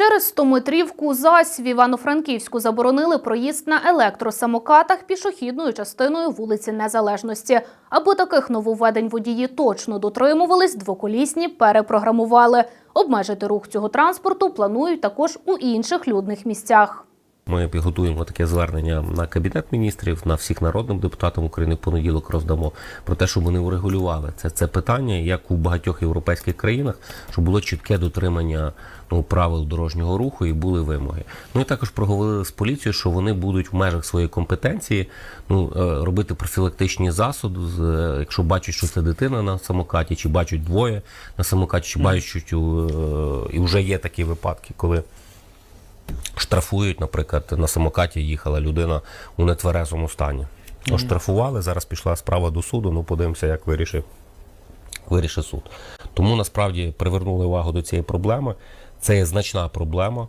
Через стометрівку ЗАС в Івано-Франківську заборонили проїзд на електросамокатах пішохідною частиною вулиці Незалежності. Аби таких нововведень водії точно дотримувались, двоколісні перепрограмували. Обмежити рух цього транспорту планують також у інших людних місцях. Ми підготуємо таке звернення на кабінет міністрів, на всіх народним депутатам України в понеділок роздамо про те, щоб вони урегулювали це, це питання, як у багатьох європейських країнах, щоб було чітке дотримання ну, правил дорожнього руху і були вимоги. Ну і також проговорили з поліцією, що вони будуть в межах своєї компетенції ну, е, робити профілактичні засоби, е, якщо бачать, що це дитина на самокаті, чи бачать двоє на самокаті, чи бачать, е, і вже є такі випадки, коли штрафують, наприклад, на самокаті їхала людина у нетверезому стані. Оштрафували, зараз пішла справа до суду, ну подивимося, як вирішив, вирішив суд. Тому насправді привернули увагу до цієї проблеми. Це є значна проблема.